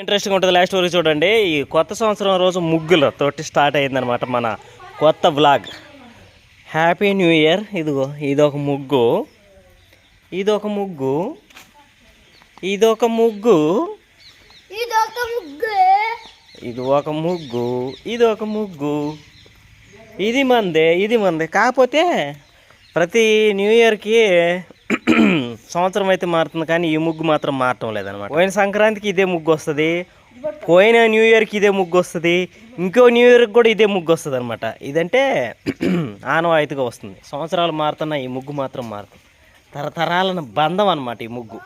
Interesting ఉంటుంది last వరకు చూడండి. ఈ కొత్త సంవత్సరం రోజు ముగ్గులు తోటి స్టార్ట్ అయిందనమాట మన కొత్త బ్లాగ్ హ్యాపీ న్యూ ఇయర్ ఇదిగో ఇదొక ముగ్గు. ఇదొక ముగ్గు. ఇదొక ముగ్గు. ఇదొక ముగ్గు. ఇది ఒక ముగ్గు. ఇది ఒక ముగ్గు. ఇది మందే ఇది మందే. కాకపోతే ప్రతి న్యూ ఇయర్కి సంవత్సరం అయితే మారుతుంది కానీ ఈ ముగ్గు మాత్రం మారటం లేదనమాట పోయిన సంక్రాంతికి ఇదే ముగ్గు వస్తుంది పోయిన న్యూ ఇయర్కి ఇదే ముగ్గు వస్తుంది ఇంకో న్యూ ఇయర్కి కూడా ఇదే ముగ్గు వస్తుంది అనమాట ఇదంటే ఆనవాయితీగా వస్తుంది. సంవత్సరాలు మారుతున్న ఈ ముగ్గు మాత్రం మారుతుంది తరతరాల బంధం అనమాట ఈ ముగ్గు.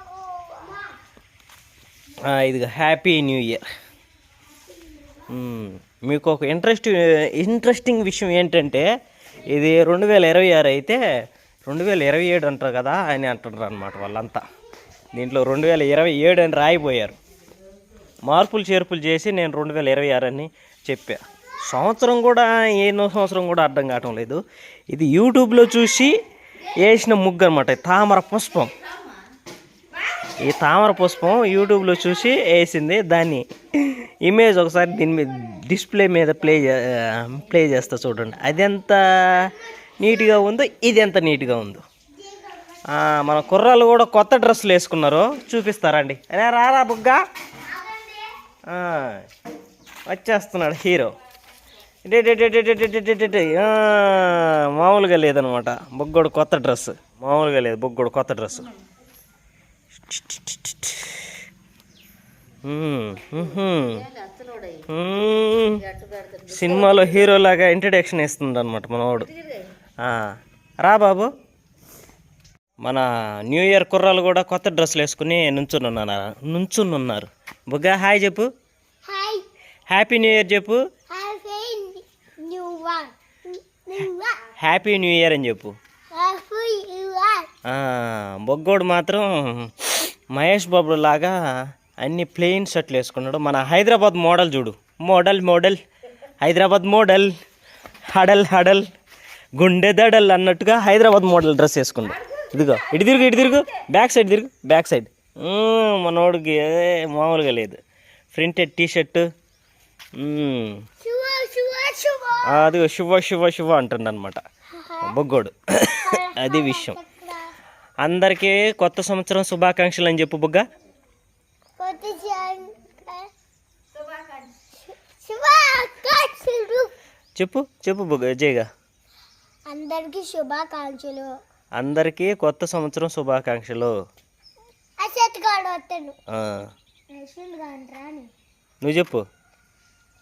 ఇదిగా హ్యాపీ న్యూ ఇయర్. మీకు ఒక ఇంట్రెస్ట్ ఇంట్రెస్టింగ్ విషయం ఏంటంటే ఇది రెండు వేల ఇరవై ఆరు అయితే రెండు వేల ఇరవై ఏడు అంటారు కదా అని అంటున్నారు అనమాట వాళ్ళంతా. దీంట్లో రెండు వేల ఇరవై ఏడు అని రాయిపోయారు. మార్పులు చేర్పులు చేసి నేను రెండు వేల ఇరవై ఆరు అని చెప్పా. సంవత్సరం కూడా ఎన్నో సంవత్సరం కూడా అర్థం కావటం లేదు. ఇది యూట్యూబ్లో చూసి వేసిన ముగ్గు అనమాట తామర పుష్పం. ఈ తామర పుష్పం యూట్యూబ్లో చూసి వేసింది దాన్ని. ఇమేజ్ ఒకసారి దీని మీద డిస్ప్లే మీద ప్లే ప్లే చేస్తా చూడండి. అది నీట్గా ఉందో ఇది ఎంత నీట్గా ఉందో. మన కుర్రాలు కూడా కొత్త డ్రెస్సులు వేసుకున్నారు. చూపిస్తారండి అరే రారా బుగ్గ. వచ్చేస్తున్నాడు హీరో. మామూలుగా లేదనమాట. బొగ్గోడు కొత్త డ్రెస్ మామూలుగా లేదు బొగ్గోడు కొత్త డ్రెస్ సినిమాలో హీరోలాగా ఇంట్రడక్షన్ ఇస్తుంది అనమాట మనవాడు. రా బాబు. మన న్యూ ఇయర్ కుర్రాలు కూడా కొత్త డ్రెస్సులు వేసుకుని నుంచున్నారు నుంచున్నారు బుగ్గా హాయ్ చెప్పు. హాయ్. హ్యాపీ న్యూ ఇయర్ చెప్పు. Happy new year. అని చెప్పు. హ్యాపీ న్యూ వన్ ఆ, బొగ్గోడు మాత్రం మహేష్ బాబు లాగా అన్ని ప్లెయిన్ షర్ట్లు వేసుకున్నాడు. మన హైదరాబాద్ మోడల్ చూడు. Model model. హైదరాబాద్ మోడల్. హడల్ హడల్. గుండె దడల్ అన్నట్టుగా హైదరాబాద్ మోడల్ డ్రెస్ వేసుకున్నాడు ఇదిగో ఇటు తిరుగు ఇటు తిరుగు. బ్యాక్ సైడ్ తిరుగు బ్యాక్ సైడ్ మనోడికి మామూలుగా లేదు. ప్రింటెడ్ టీ షర్ట్ శుభ శుభ శుభ అదిగో శుభ శుభ శుభ అంటుండ అనమాట బొగ్గోడు. అది విషయం. అందరికీ కొత్త సంవత్సరం శుభాకాంక్షలు అని చెప్పు బుగ్గ. చెప్పు చెప్పు బుగ్గ జయగా. అందరికీ శుభాకాంక్షలు. అందరికీ కొత్త సంవత్సరం శుభాకాంక్షలు. ఆ, నువ్వు చెప్పు.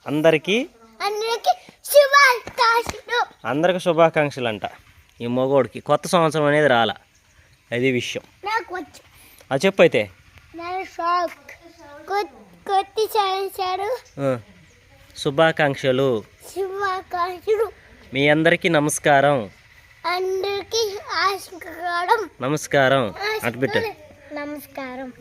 అందరికీ అందరికీ శుభాకాంక్షలు. అందరికి శుభాకాంక్షలు అంట ఈ మగోడికి కొత్త సంవత్సరం అనేది రాలా. అది విషయం. నాకు వచ్చు అది చెప్పు అయితే. నా షాక్. కొత్త చేయించాడు ఆ, శుభాకాంక్షలు. శుభాకాంక్షలు. మీ అందరికీ నమస్కారం. అందరికీ నమస్కారం. అటు పెట్టు. నమస్కారం.